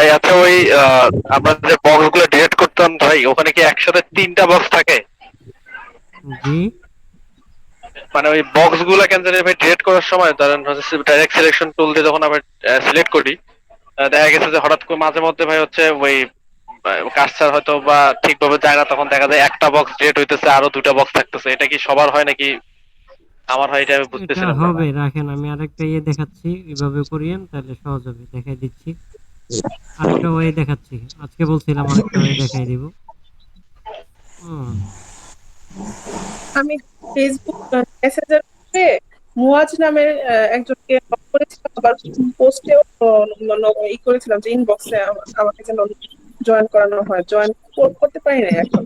ভাই আচ্ছা ওই আমরা যে বক্সগুলো ডিলিট করতাম ভাই ওখানে কি একসাথে তিনটা বক্স থাকে? জি। মানে ওই বক্সগুলো কেন জানি ভাই ডিলিট করার সময় ধরেন হচ্ছে ডাইরেক্ট সিলেকশন টুল দিয়ে যখন আমরা সিলেক্ট করি দেখা গেছে যে হঠাৎ করে মাঝে মধ্যে ভাই হচ্ছে ওই কাজটার হয়তো বা ঠিকভাবে যায় না তখন দেখা যায় একটা বক্স ডিলিট হইতেছে আরও দুটা বক্স থাকতেছে। এটা কি সবার হয় নাকি আমার হয় এটা আমি বুঝতেছিলাম না। হবে রাখেন আমি আরেকটা ইয়ে দেখাচ্ছি এভাবে করিয়েন তাহলে সহজ হবে দেখাই দিচ্ছি। আরেকটা ওয়ে দেখাচ্ছি। আজকে বলছিলাম আরেকটা ওয়ে দেখাই দিব। আমি ফেসবুক মেসেঞ্জার গ্রুপে মুয়াজ নামের একজনকে block করেছিলাম, আবার পোস্টেও ই করেছিলাম যে ইনবক্সে আমাকে যেন জয়েন করানো হয়। জয়েন করতে পারি না এখন।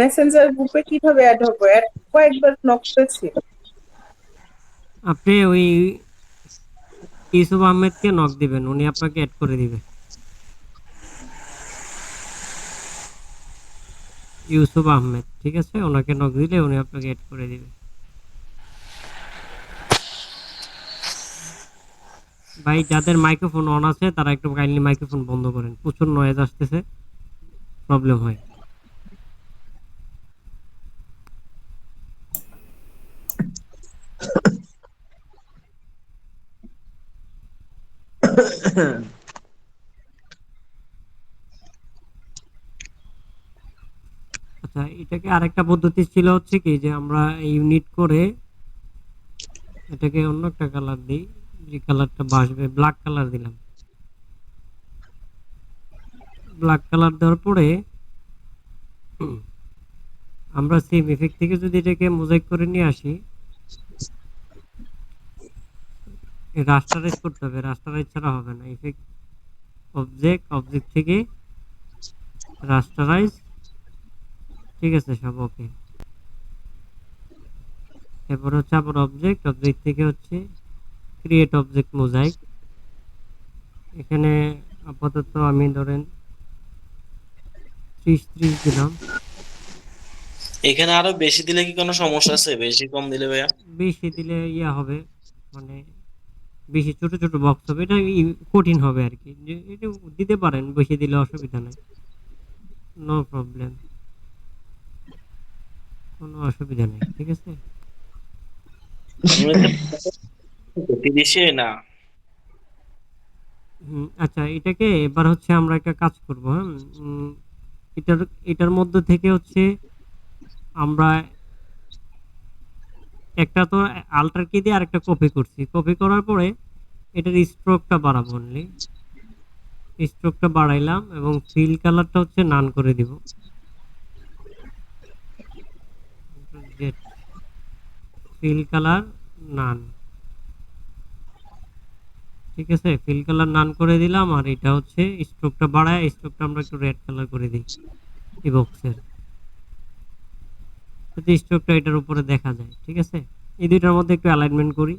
মেসেঞ্জার গ্রুপে কীভাবে অ্যাড হব? অ্যাড কয়েকবার নক করেছি। আপনি ওই ইউসুফ আহমেদকে নক দিবেন, উনি আপনাকে অ্যাড করে দিবে। ইউসুফ আহমেদ, ঠিক আছে? ওনাকে নক দিলে উনি আপনাকে অ্যাড করে দিবে। ভাই, যাদের মাইক্রোফোন অন আছে, তারা একটু কাইন্ডলি মাইক্রোফোন বন্ধ করেন। প্রচুর নয়েজ আসতেছে। প্রবলেম হয়। আচ্ছা এটাকে আরেকটা পদ্ধতি ছিল হচ্ছে কি যে আমরা ইউনিট করে এটাকে অন্য একটা কালার দিই, যে কালারটা বাসবে ব্ল্যাক কালার দিলাম। ব্ল্যাক কালার দেওয়ার পরে আমরা সেম ইফেক্ট থেকে যদি এটাকে মোজাইক করে নিয়ে আসি রাস্টারাইজ করতে হবে রাস্টারাইজ ছাড়া হবে না। ইফেক্ট অবজেক্ট অবজেক্ট থেকে রাস্টারাইজ ঠিক আছে সব ওকে এরপর হচ্ছে আবার অবজেক্ট অবজেক্ট থেকে হচ্ছে ক্রিয়েট অবজেক্ট মোজাইক এখানে আপাতত আমি ধরেন ত্রিশ ত্রিশ দিলাম। এখানে আরও বেশি দিলে কি কোনো সমস্যা আছে? বেশি কম দিলে ভাইয়া? বেশি দিলে ইয়া হবে মানে বেশি ছোট ছোট বক্স হবে এটা কঠিন হবে আর কি যে এটা দিতে পারেন বেশি দিলে অসুবিধা নেই। নো প্রবলেম কোনো অসুবিধা নেই ঠিক আছে? তিরিশে না? আচ্ছা এটাকে এবার হচ্ছে আমরা একটা কাজ করব হ্যাঁ এটার এটার মধ্যে থেকে হচ্ছে আমরা একটা তো আল্টার কি দিয়ে আরেকটা কপি করছি। কপি করার পরে এটার স্ট্রোকটা বাড়াবো অনলি স্ট্রোকটা বাড়াইলাম এবং ফিল কালারটা হচ্ছে নান করে দিব। ফিল কালার নান ঠিক আছে? ফিল কালার নান করে দিলাম আর এটা হচ্ছে স্ট্রোকটা বাড়ায় স্ট্রোকটা আমরা একটু রেড কালার করে দিই। বক্সের যাতে স্ট্রোকটা এটার উপরে দেখা যায়, ঠিক আছে? এই দুইটার মধ্যে একটু অ্যালাইনমেন্ট করি।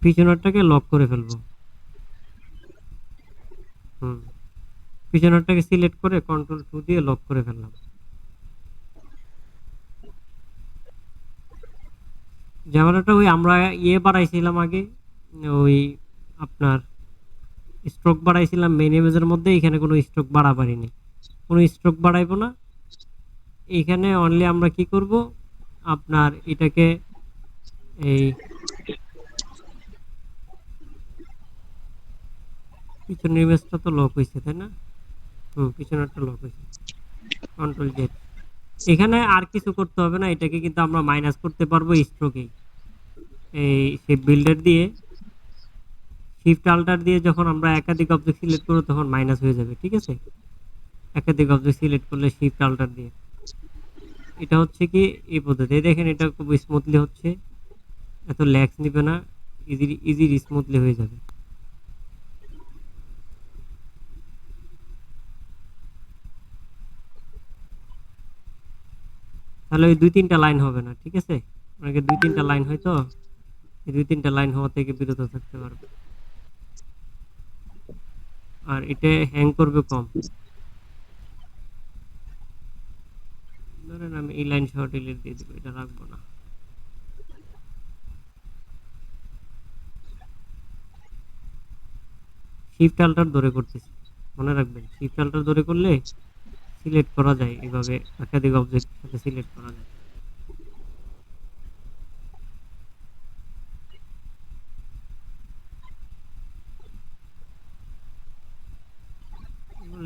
পিছনেরটাকে লক করে ফেলব। হুম। পিছনেরটাকে সিলেক্ট করে কন্ট্রোল টু দিয়ে লক করে ফেললাম। যেমনটা ওই আমরা ইয়ে বাড়াইছিলাম আগে, ওই আপনার স্ট্রোক বাড়াইছিলাম মেন ইমেজের মধ্যে, এখানে কোনো স্ট্রোক বাড়াবাড়ি নেই। কোনো স্ট্রোক বাড়াইবো না এইখানে অনলি আমরা কি করব? আপনার এটাকে এই পিছনের ইমেজটা তো লক হয়েছে তাই না? হুম, পিছনেরটা লক হয়েছে কন্ট্রোল জেড এখানে আর কিছু করতে হবে না, এটাকে কিন্তু আমরা মাইনাস করতে পারব স্ট্রোকেই এই। সেই বিল্ডার দিয়ে শিফট আল্টার দিয়ে যখন আমরা একাধিক অবজেক্ট সিলেক্ট করব, তখন মাইনাস হয়ে যাবে, ঠিক আছে? একাধিক অবজেক্ট সিলেক্ট করলে শিফট আল্টার দিয়ে। এটা হচ্ছে কি এই পদ্ধতি। দেখেন, এটা খুব স্মুথলি হচ্ছে। এত ল্যাক্স নিবে না ইজিলি ইজিলি স্মুথলি হয়ে যাবে। তাহলে ওই দুই তিনটা লাইন হবে না, ঠিক আছে? মানে অনেকে দুই তিনটা লাইন হয় তো? দুই তিনটা লাইন হওয়া থেকে বিরত থাকতে পারবে। আর এটা হ্যাং করবে কম। ধরেন আমি এই লাইন সহ ডিলিট দিয়ে দিব, এটা রাখব না। শিফট আল্টার ধরে করতেছি, মনে রাখবেন শিফট আল্টার ধরে করলে সিলেক্ট করা যায়, এভাবে একাধিক অবজেক্ট সাথে সিলেক্ট করা যায়।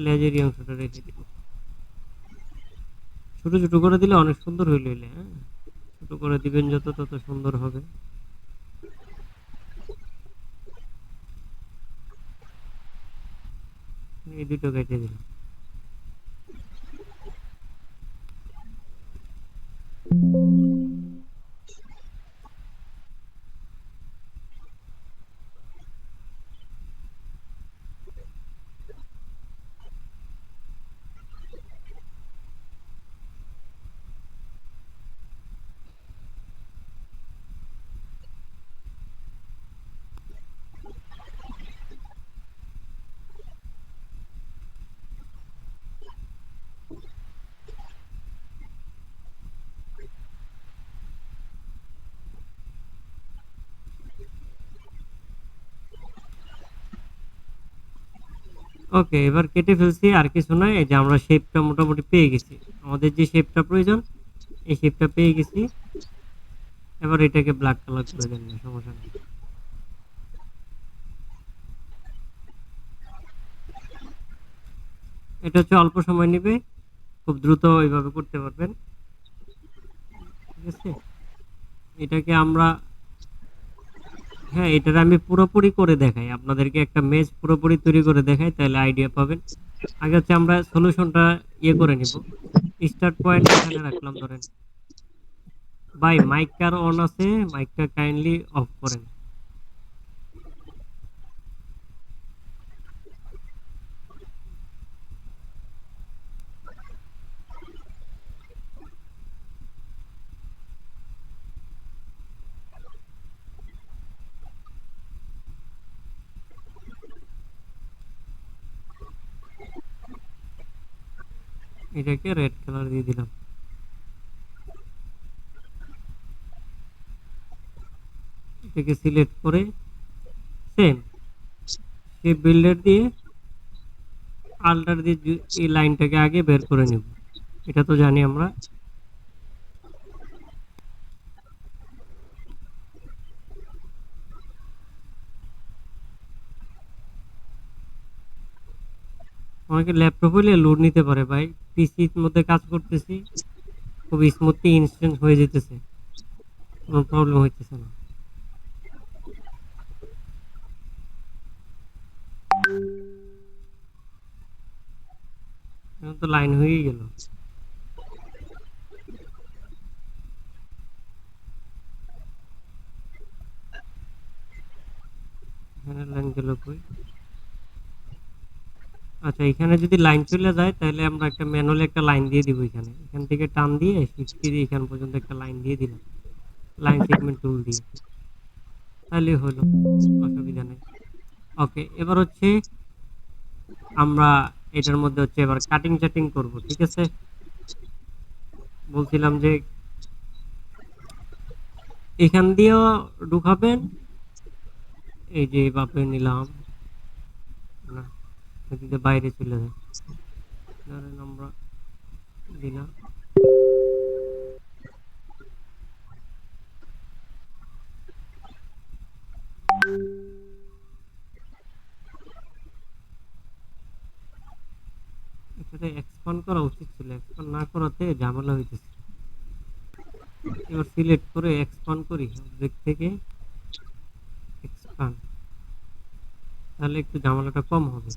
লেজের অংশটা রেখে দিব। ছোট ছোট করে দিলে অনেক সুন্দর হইল হ্যাঁ? ছোট করে দিবেন যত তত সুন্দর হবে। এই দুটো কেটে দিলাম। ওকে, এবার কেটে ফেলছি, আর কিছু নয়, এই যে আমরা শেপটা মোটামুটি পেয়ে গেছি। আমাদের যে শেপটা প্রয়োজন, এই শেপটা পেয়ে গেছি। এবার এটাকে ব্ল্যাক কালার করে দেন না সমস্যা নেই। এটা হচ্ছে অল্প সময় নেবে, খুব দ্রুত এইভাবে করতে পারবেন। ঠিক আছে? এটাকে আমরা হ্যাঁ এটার আমি পুরোপুরি করে দেখাই। আপনাদেরকে একটা মেজ পুরোপুরি তৈরি করে দেখাই, তাহলে আইডিয়া পাবেন। আগে হচ্ছে আমরা সলিউশনটা ইয়ে করে নিব। স্টার্ট পয়েন্ট এখানে রাখলাম, ধরেন। ভাই মাইকটা অন আছে মাইকটা কাইন্ডলি অফ করেন। এটাকে রেড কালার দিয়ে দিলাম। এটাকে সিলেক্ট করে সেম সেই বিল্ডার দিয়ে আল্টার দিয়ে এই লাইনটাকে আগে বের করে নেব। এটা তো জানি আমরা আমাকে ল্যাপটপ হলে লোড নিতে পারে, ভাই। পিসির মধ্যে কাজ করতেছি, খুব স্মুথলি ইনস্ট্যান্ট হয়ে যেতেছে। কোনো প্রবলেম হইতেছে না। তো লাইন হয়েই গেল এখানে লাইন গেল কই আচ্ছা এখানে যদি লাইন চলে যায়, তাহলে আমরা একটা ম্যানুয়ালি একটা লাইন দিয়ে দিব এখানে। এখান থেকে টান দিয়ে শিফট দিয়ে এখান পর্যন্ত একটা লাইন দিয়ে দিলাম। লাইন সেগমেন্ট টুল দিয়ে। তাহলে হলো, অসুবিধা নেই। ওকে এবার হচ্ছে আমরা এটার মধ্যে হচ্ছে এবার কাটিং চাটিং করব, ঠিক আছে? বলছিলাম যে এখান দিয়েও ঢুকাবেন। এই যে বাপে নিলাম। এদিকে বাইরে চলে যায়। ধরেন আমরা দিলাম। এক্সপান্ড করা উচিত ছিল। এক্সপান্ড না করাতে ঝামেলা হইতেছে। এবার সিলেক্ট করে এক্সপান্ড করি অবজেক্ট থেকে এক্সপান্ড তাহলে একটু ঝামেলাটা কম হবে।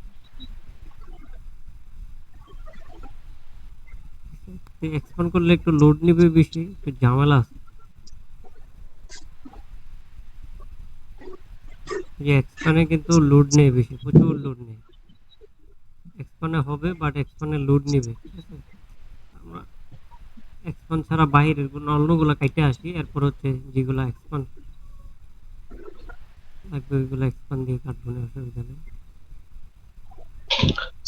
এক্সপান্ড করলে একটু লোড নেবে বেশি, একটু ঝামেলা আছে। যে এক্সপানে কিন্তু লোড নেই বেশি, প্রচুর লোড নেই এক্সপানে হবে বাট এক্সপানে লোড নেবে এক্সপান ছাড়া বাইরের কোনো অন্যগুলো কাইটে আসি, এরপর হচ্ছে যেগুলো এক্সপান লাগবে, ওইগুলো এক্সপান দিয়ে কাটবো, না অসুবিধা নেই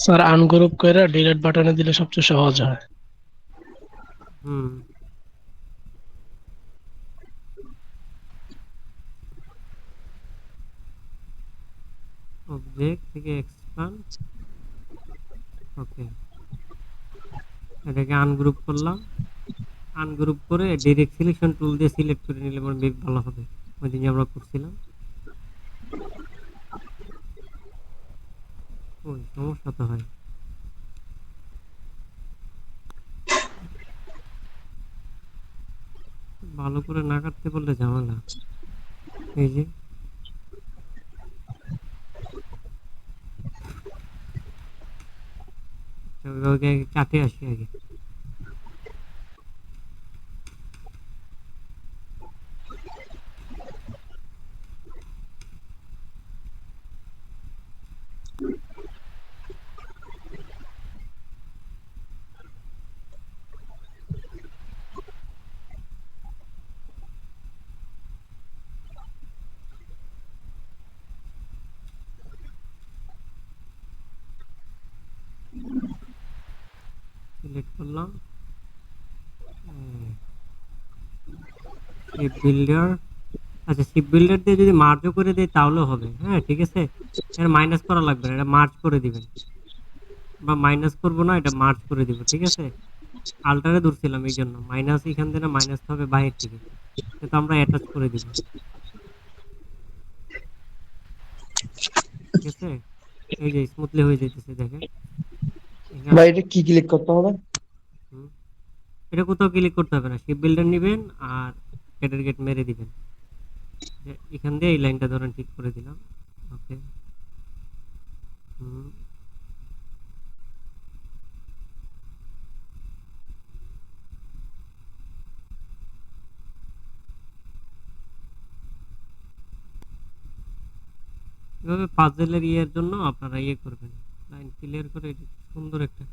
স্যার আনগ্রুপ করে ডিলিট বাটনে দিলে সবচেয়ে সহজ হয়। হুম অবজেক্ট থেকে এক্সপান্ড ওকে এটাকে আনগ্রুপ করলাম। আনগ্রুপ করে ডিরেক্ট সিলেকশন টুল দিয়ে সিলেক্ট করে নিলে মানে বেশ ভালো হবে। ওই দিন আমরা করছিলাম। ওই সমস্যা তো হয়। ভালো করে না কাটতে পারলে ঝামেলা। এই যে। কাটে আসি আগে। সিলেক্ট করলাম। শিপ বিল্ডার আচ্ছা শিপ বিল্ডার দিয়ে যদি মার্জও করে দেয় তাহলেও হবে হ্যাঁ ঠিক আছে? এর মাইনাস করা লাগবে না, এটা মার্জ করে দিবেন। বা মাইনাস করব না, এটা মার্জ করে দিব, ঠিক আছে? আল্টারে ধরছিলাম এই জন্য মাইনাস এখান থেকে মাইনাস হবে বাইরে থেকে। সেটা আমরা অ্যাটাচ করে দিব। ঠিক আছে? এই যে স্মুথলি হয়ে যাইতেছে, দেখেন। ভাই এটা কি ক্লিক করতে হবে? এটা কোথাও ক্লিক করতে হবে না। শিপ বিল্ডার নেবেন আর গেটের গেট মেরে দিবেন। এখান দিয়ে এই লাইনটা ধরেন ঠিক করে দিলাম। ওকে হুম। এভাবে পাজেলের ইয়ের জন্য আপনারা ইয়ে করবেন। লাইন ক্লিয়ার করে সুন্দর একটা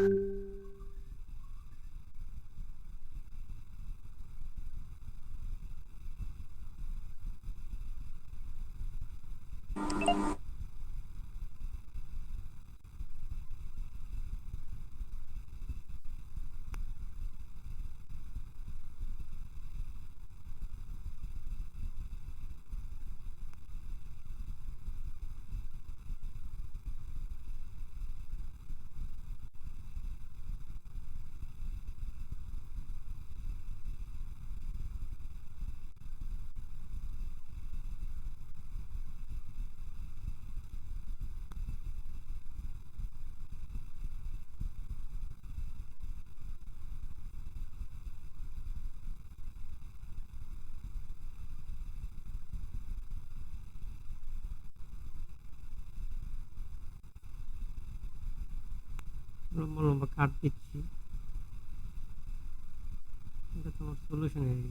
you লম্বা লম্বা কাট দিচ্ছি। এটা তোমার সলিউশন হয়ে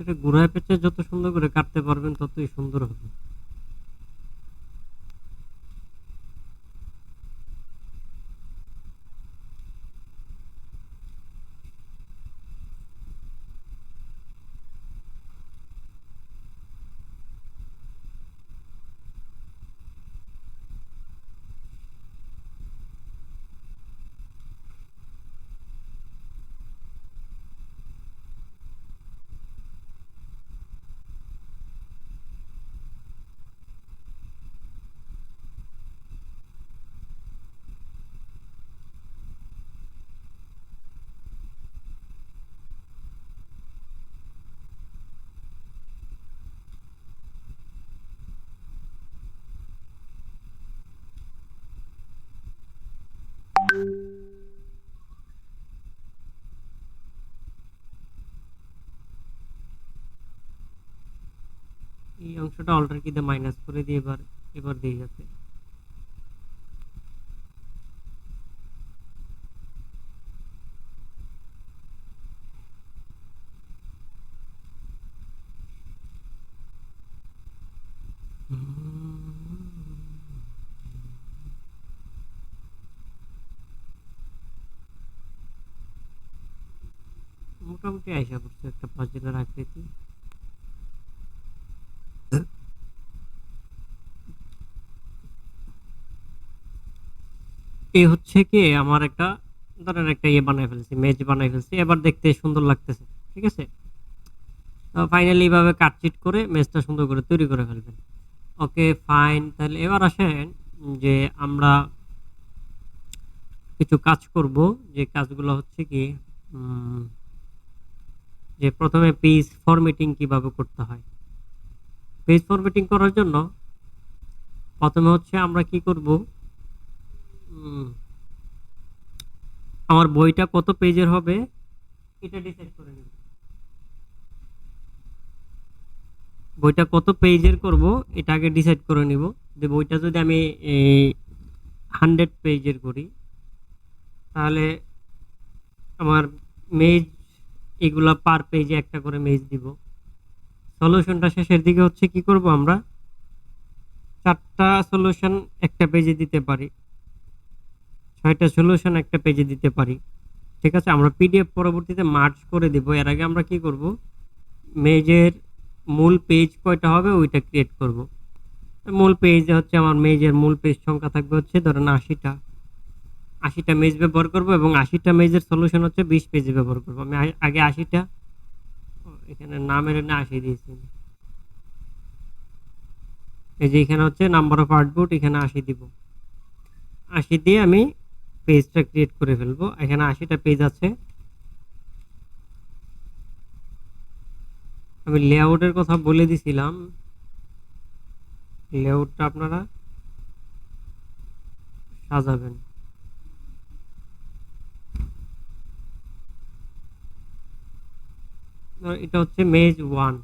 এটা ঘুরায় পেঁচে যত সুন্দর করে কাটতে পারবেন ততই সুন্দর হবে। এই অংশটা অল্টার কিতে মাইনাস করে দিয়ে এবার এবার দিয়ে যাচ্ছে মোটামুটি আইসা করছে একটা পাজলের আকৃতি। এই হচ্ছে কি, আমার একটা ধরেন একটা ইয়ে বানাই ফেলছি মেজ বানাই ফেলছি, এবার দেখতে সুন্দর লাগতেছে, ঠিক আছে? ফাইনালি এইভাবে কাটচিট করে মেজটা সুন্দর করে তৈরি করে ফেলবেন। ওকে ফাইন তাহলে এবার আসেন যে আমরা কিছু কাজ করব, যে কাজগুলো হচ্ছে কি যে প্রথমে পেজ ফরমেটিং কীভাবে করতে হয়। পেজ ফরম্যাটিং করার জন্য প্রথমে হচ্ছে আমরা কি করব আমার বইটা কত পেজের হবে? এটা ডিসাইড করে নিব। বইটা কত পেজের করব, এটা আগে ডিসাইড করে নিব। যে বইটা যদি আমি হান্ড্রেড পেজের করি, তাহলে আমার মেজ এগুলা পার পেজে একটা করে মেজ দিব। সলিউশনটা শেষের দিকে হচ্ছে কি করব আমরা? চারটা সলিউশন একটা পেজে দিতে পারি। ছয়টা সলিউশন একটা পেজে দিতে পারি। ঠিক আছে? আমরা পিডিএফ পরবর্তীতে মার্চ করে দেব। এর আগে আমরা কি করব? মেজের মূল পেজ কয়টা হবে ওইটা ক্রিয়েট করব। মূল পেজে হচ্ছে আমার মেজের মূল পেজ সংখ্যা থাকবে হচ্ছে ধরেন আশিটা। আশিটা মেজ ব্যবহার করব এবং আশিটা মেজের সলিউশন হচ্ছে বিশ পেজে ব্যবহার করব। আমি আগে আশিটা এখানে নামের এনে আশি দিয়েছি। এই যে এখানে হচ্ছে নাম্বার অফ আর্টবুট এখানে আশি দিব। আশি দিয়ে আমি পেজটা ক্রিয়েট করে ফেলব। এখানে আশিটা পেজ আছে। আমি লেআউটের কথা বলে দিছিলাম। লেআউটটা আপনারা সাজাবেন। এটা হচ্ছে মেজ ওয়ান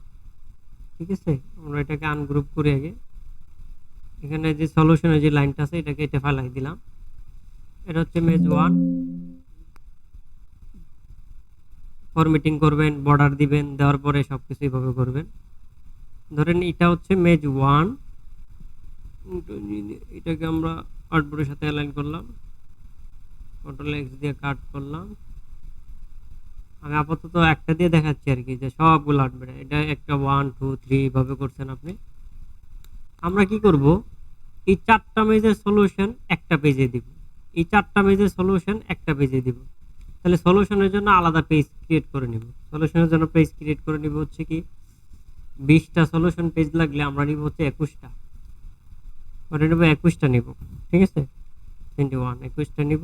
ঠিক আছে? আমরা এটাকে আনগ্রুপ করে আগে। এখানে যে সলিউশনের যে লাইনটা আছে, এটাকে এটা ফেলাই দিলাম। এটা হচ্ছে মেজ ওয়ান ফরমেটিং করবেন বর্ডার দিবেন, দেওয়ার পরে সব কিছু এইভাবে করবেন। ধরেন এটা হচ্ছে মেজ ওয়ান এটাকে আমরা আর্টবোর্ডের সাথে অ্যালাইন করলাম। কন্ট্রোল এক্স দিয়ে কাট করলাম। আমি আপাতত একটা দিয়ে দেখাচ্ছি আর কি, যে সবগুলো আর্টবোর্ডে এটা একটা ওয়ান টু থ্রি এইভাবে করছেন আপনি। আমরা কি করব? এই চারটা মেজের সলিউশন একটা পেজে দিব। এই চারটা মেজের সলিউশন একটা পেজে দিব। তাহলে সলিউশনের জন্য আলাদা পেজ ক্রিয়েট করে নিব। সলিউশনের জন্য পেজ ক্রিয়েট করে নিব হচ্ছে কি, বিশটা সলিউশন পেজ লাগলে আমরা নিব হচ্ছে একুশটা। ওটা নেব, একুশটা নিব। ঠিক আছে? টোয়েন্টি ওয়ান একুশটা নিব।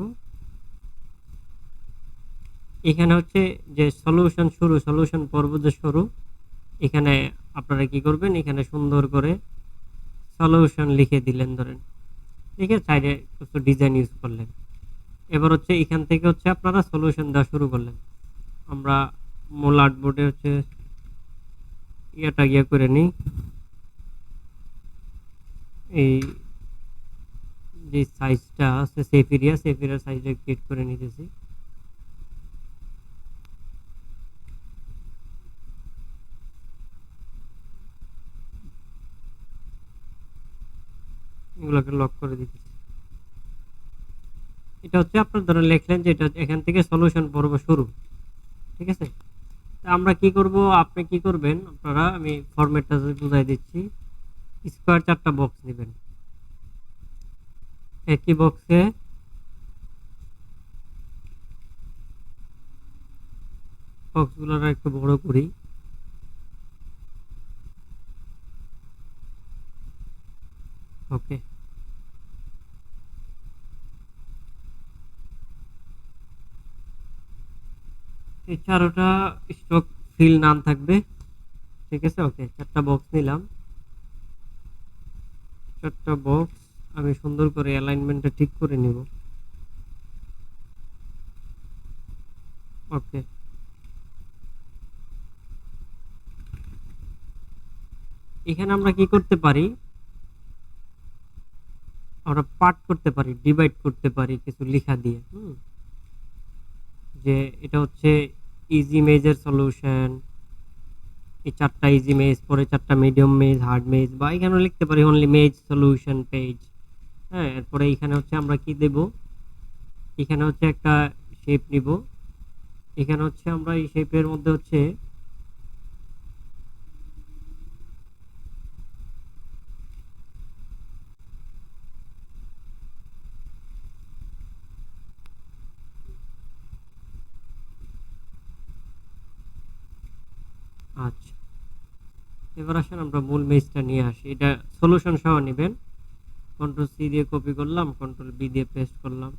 এখানে হচ্ছে যে সলিউশন শুরু সলিউশন পর্ব যে শুরু। এখানে আপনারা কি করবেন? এখানে সুন্দর করে সলিউশন লিখে দিলেন ধরেন। লিখে সাইডে কিছু ডিজাইন ইউজ করলেন। এবার হচ্ছে এখান থেকে হচ্ছে আপনারা সলিউশন দেওয়া শুরু করলেন। আমরা মূল আর্টবোর্ডে হচ্ছে ইয়েটা ইয়ে করে নিই। এই যে সাইজটা আছে সেফ এরিয়া সেফ এরিয়ার সাইজটা ক্রিয়েট করে নিতেছি। এগুলোকে লক করে দিতেছি। এটা হচ্ছে আপনার ধরেন লিখলেন যে এটা এখান থেকে সলিউশন পর্ব শুরু। ঠিক আছে? তা আমরা কি করব? আপনি কি করবেন? আপনারা, আমি ফরম্যাটটা বুঝাই দিচ্ছি স্কোয়ার চারটা বক্স নেবেন। একই বক্সে বক্সগুলো একটু বড় করি। ওকে এই চারোটা স্টক ফিল নাম থাকবে। ঠিক আছে? ওকে চারটা বক্স নিলাম। চারটা বক্স আমি সুন্দর করে অ্যালাইনমেন্টটা ঠিক করে নিব। ওকে এখানে আমরা কি করতে পারি? আমরা পার্ট করতে পারি ডিভাইড করতে পারি কিছু লেখা দিয়ে, হুম? যে এটা হচ্ছে ইজি মেজের সলিউশন এই চারটা ইজি মেজ পরে চারটা মিডিয়াম মেজ হার্ড মেজ বা এখানেও লিখতে পারি অনলি মেজ সলিউশন পেজ হ্যাঁ? এরপরে এখানে হচ্ছে আমরা কি দেব? এখানে হচ্ছে একটা শেপ নিব। এখানে হচ্ছে আমরা এই শেপের মধ্যে হচ্ছে আচ্ছা এবার আসেন আমরা মূল মেজটা নিয়ে আসি। এটা সলিউশন সহ নেবেন। কন্ট্রোল সি দিয়ে কপি করলাম কন্ট্রোল বি দিয়ে পেস্ট করলাম।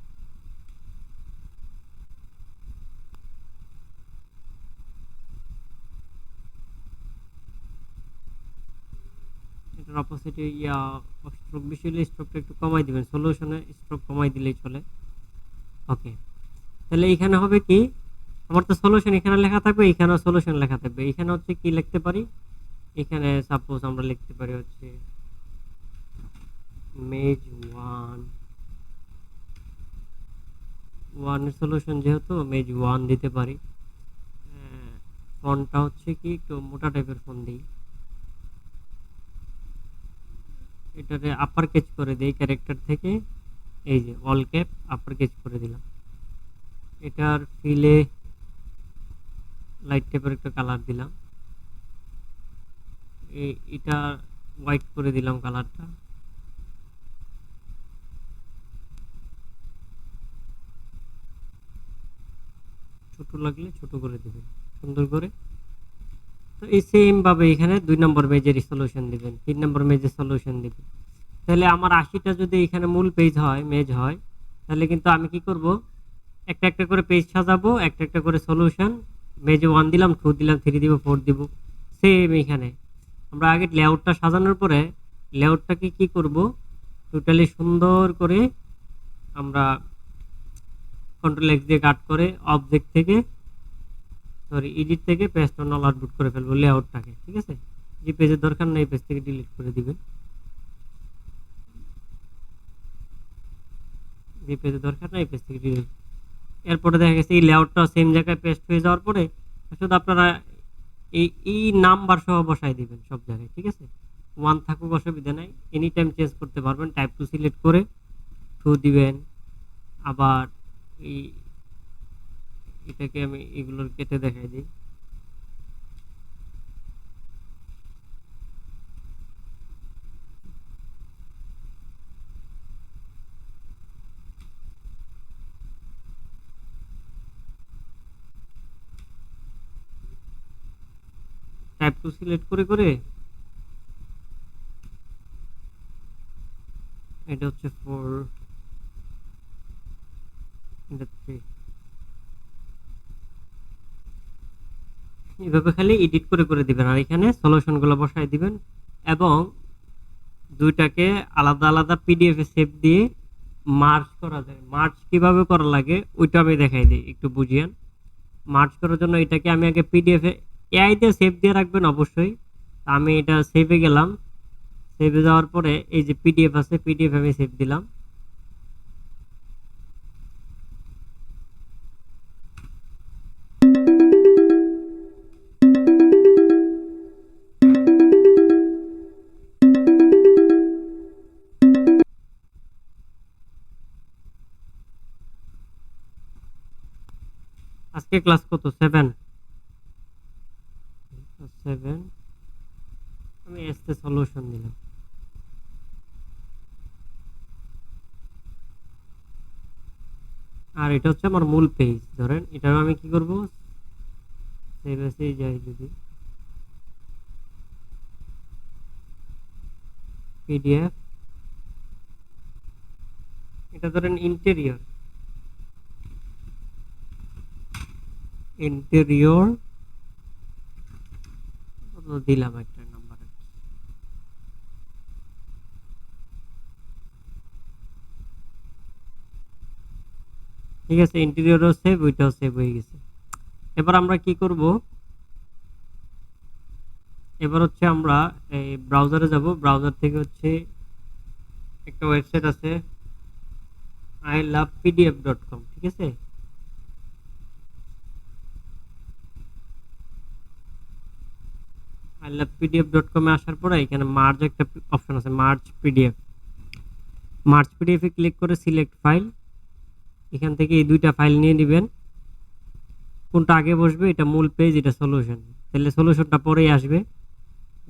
এটার অপোজিটে ইয়া স্ট্রোক বেশি হলে স্ট্রোকটা একটু কমাই দিবেন। সলিউশনে স্ট্রোক কমাই দিলেই চলে। ওকে তাহলে এখানে হবে কি? আমার তো সলিউশন এখানে লেখা থাকবে, এখানেও সলিউশন লেখা থাকবে। এখানে হচ্ছে কি লিখতে পারি? এখানে সাপোজ আমরা লিখতে পারি হচ্ছে মেজ ওয়ান ওয়ানের সলিউশন যেহেতু মেজ ওয়ান দিতে পারি। ফোনটা হচ্ছে কি একটু মোটা টাইপের ফোন দিই। এটাতে আপার কেচ করে দিই ক্যারেক্টার থেকে। এই যে অল ক্যাপ আপার কেচ করে দিলাম। এটার ফিলে লাইট টাইপের একটা কালার দিলাম। এটা হোয়াইট করে দিলাম কালারটা ছোট লাগলে ছোট করে দিবেন, সুন্দর করে। তো এই সেম ভাবে এখানে দুই নম্বর মেজের সলিউশন দিবেন, তিন নম্বর মেজের সলিউশন দিবেন। তাহলে আমার আশিটা যদি এখানে মূল পেজ হয় মেজ হয়, তাহলে কিন্তু আমি কি করব? একটা একটা করে পেজ সাজাবো, একটা একটা করে সলিউশন মেজে ওয়ান দিলাম টু দিলাম থ্রি দিব ফোর দিব। সেম এখানে। আমরা আগে লেআউটটা সাজানোর পরে লেআউটটাকে কি করব? টোটালি সুন্দর করে আমরা কন্ট্রোল এক্স দিয়ে কাট করে অবজেক্ট থেকে সরি এডিট থেকে পেজটা নল আউটপুট করে ফেলব লেআউটটাকে ঠিক আছে? যে পেজের দরকার নেই পেজ থেকে ডিলিট করে দিবেন যে পেজের দরকার নেই পেজ থেকে ডিলিট এরপরে দেখা গেছে এই লেআউটটা সেম জায়গায় পেস্ট হয়ে যাওয়ার পরে, শুধু আপনারা এই ই নাম্বার সহ বসাই দিবেন সব জায়গায়, ঠিক আছে? ওয়ান থাকুক, অসুবিধা নাই। এনি টাইম চেঞ্জ করতে পারবেন টাইপ টু সিলেক্ট করে টু দিবেন। আবার এই, এটাকে আমি এগুলোর কেটে দেখাই দিই। টাইপ টু সিলেক্ট করে করে এটা হচ্ছে ফোর এইভাবে খালি এডিট করে করে দিবেন। আর এখানে সলিউশনগুলো বসায় দিবেন এবং দুইটাকে আলাদা আলাদা পিডিএফ এ সেভ দিয়ে মার্চ করা যায়। মার্চ কীভাবে করা লাগে, ওইটা আমি দেখাই দিই। একটু বুঝিয়েন। মার্চ করার জন্য এটাকে আমি আগে পিডিএফ এআইতে সেভ দিয়ে রাখবেন অবশ্যই। আমি এটা সেভে গেলাম। সেভে যাওয়ার পরে এই যে পিডিএফ আছে পিডিএফ আমি সেভ দিলাম। আজকে ক্লাস কত? সেভেন সেভেন আমি এসতে সলিউশন দিলাম। আর এটা হচ্ছে আমার মূল পেজ ধরেন এটাও আমি কি করব? সেভ এসেই যাই যদি। পিডিএফ এটা ধরেন ইন্টেরিয়র ইন্টেরিয়র দিলাম একটা নাম্বার ঠিক আছে ইন্টেরিয়রও সেভ ওইটাও সেভ হয়ে গেছে। এবার আমরা কি করব? এবার হচ্ছে আমরা এই ব্রাউজারে যাব। ব্রাউজার থেকে হচ্ছে একটা ওয়েবসাইট আছে I love PDF dot com ঠিক আছে? আই পিডিএফ ডট কমে আসার পরে এখানে মার্জ একটা অপশন আছে merge PDF merge PDF click করে সিলেক্ট ফাইল এখান থেকে এই দুইটা ফাইল নিয়ে নেবেন। কোনটা আগে বসবে, এটা মূল পেজ এটা সলিউশন তাহলে সলিউশনটা পরেই আসবে।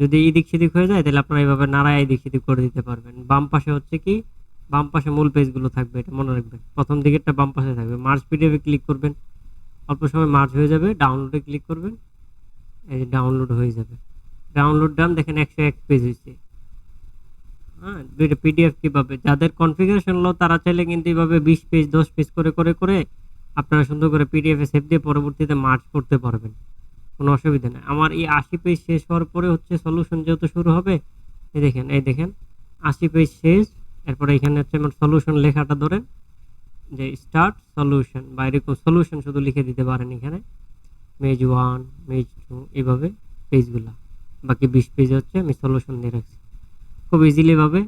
যদি এদিক সেদিক হয়ে যায়, তাহলে আপনারা এইভাবে নাড়ায় এদিক সেদিক করে দিতে পারবেন। বাম পাশে হচ্ছে কি, বাম পাশে মূল পেজগুলো থাকবে, এটা মনে রাখবেন। প্রথম দিকেরটা বাম পাশে থাকবে। মার্চ পিডিএফে ক্লিক করবেন। অল্প সময় মার্চ হয়ে যাবে ডাউনলোডে ক্লিক করবেন। এই ডাউনলোড হয়ে যাবে। ডাউনলোড ডান দেখেন একশো এক পেজ হয়েছে হ্যাঁ দুইটা পিডিএফ কীভাবে? যাদের কনফিগারেশন লো তারা চাইলে কিন্তু এইভাবে বিশ পেজ দশ পেজ করে করে করে আপনারা সুন্দর করে পিডিএফ সেভ দিয়ে পরবর্তীতে মার্চ করতে পারবেন। কোনো অসুবিধা নেই। আমার এই আশি পেজ শেষ হওয়ার পরে হচ্ছে সলিউশন যেহেতু শুরু হবে, এই দেখেন এই দেখেন, আশি পেজ শেষ, এরপরে এখানে হচ্ছে আমার সলিউশন লেখাটা ধরেন, যে স্টার্ট সলিউশন বা এরকম সলিউশন শুধু লিখে দিতে পারেন এখানে মেজ ওয়ান মেজ টু এইভাবে পেজগুলা বাকি বিশ পেজ হচ্ছে, আমি সলিউশন দিয়ে রাখছি। খুব ইজিলি ভাবে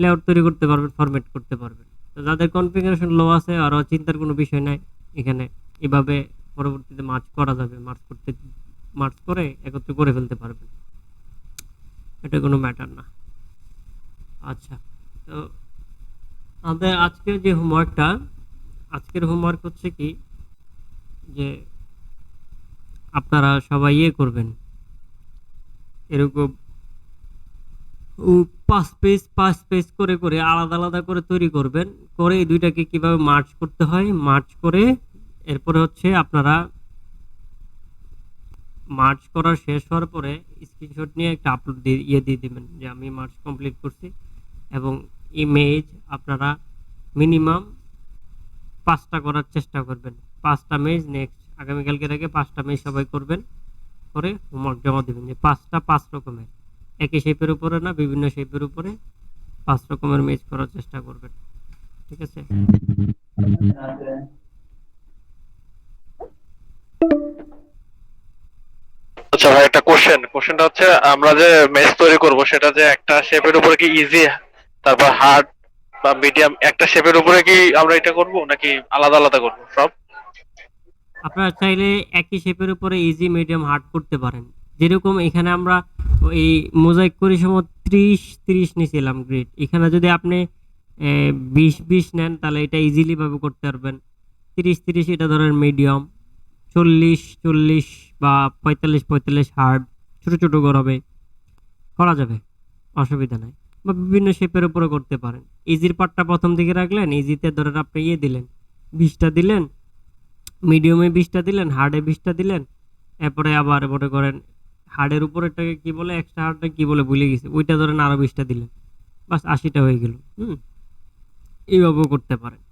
লেআউট তৈরি করতে পারবেন ফরম্যাট করতে পারবেন। তো যাদের কনফিগারেশন লো আছে আরও চিন্তার কোনো বিষয় নাই, এখানে এভাবে পরবর্তীতে মার্চ করা যাবে। মার্চ করতে মার্চ করে একত্রে করে ফেলতে পারবেন। এটা কোনো ম্যাটার না। আচ্ছা তো আমাদের আজকের যে হোমওয়ার্কটা আজকের হোমওয়ার্ক হচ্ছে কি? যে আপনারা সবাই ইয়ে করবেন। এরকম পাঁচ পেজ পাঁচ পেজ করে করে আলাদা আলাদা করে তৈরি করবেন। করে এই দুইটাকে কীভাবে মার্চ করতে হয়? মার্চ করে এরপরে হচ্ছে আপনারা মার্চ করা শেষ হওয়ার পরে স্ক্রিনশট নিয়ে একটা আপলোড দিয়ে ইয়ে দিয়ে দিবেন যে আমি মার্চ কমপ্লিট করছি। এবং ইমেজ আপনারা মিনিমাম পাঁচটা করার চেষ্টা করবেন। পাঁচটা মেজ নেক্সট আগামীকালকের আগে পাঁচটা মেজ সবাই করবেন। করে হোমওয়ার্ক জমা দেবেন। যে পাঁচটা পাঁচ রকমের। একই শেপের উপরে না, বিভিন্ন শেপের উপরে পাঁচ রকমের মেজ করার চেষ্টা করবেন। ঠিক আছে? আচ্ছা ভাই, একটা কোশ্চেন কোশ্চেনটা হচ্ছে, আমরা যে মেস তৈরি করব, সেটা যে একটা শেপের উপরে কি ইজি তারপর হার্ড বা মিডিয়াম একটা শেপের উপরে কি আমরা এটা করব, নাকি আলাদা আলাদা করব সব? আপনারা চাইলে একই শেপের উপরে ইজি মিডিয়াম হার্ড করতে পারেন। যেরকম এখানে আমরা এই মোজাইক করি সময় ত্রিশ, তিরিশ নিয়েছিলাম গ্রেড এখানে যদি আপনি বিশ বিশ নেন, তাহলে এটা ইজিলি ভাবে করতে পারবেন। তিরিশ তিরিশ এটা ধরেন মিডিয়াম চল্লিশ চল্লিশ বা পঁয়তাল্লিশ পঁয়তাল্লিশ হার্ড ছোটো ছোটো ঘর হবে। করা যাবে। অসুবিধা নাই। বা বিভিন্ন শেপের উপরে করতে পারেন। ইজির পার্টটা প্রথম দিকে রাখলেন ইজিতে ধরেন আপনি ইয়ে দিলেন। বিশটা দিলেন মিডিয়ামে বিশটা দিলেন হার্ডে বিশটা দিলেন, এরপরে আবার মনে করেন হার্ডের উপরেরটাকে কি বলে এক্সট্রা হার্ডটা কি বলে ভুলে গেছে, ওইটা ধরেন আরও বিশটা দিলেন, বাস আশিটা হয়ে গেল, হুম, এইভাবেও করতে পারেন।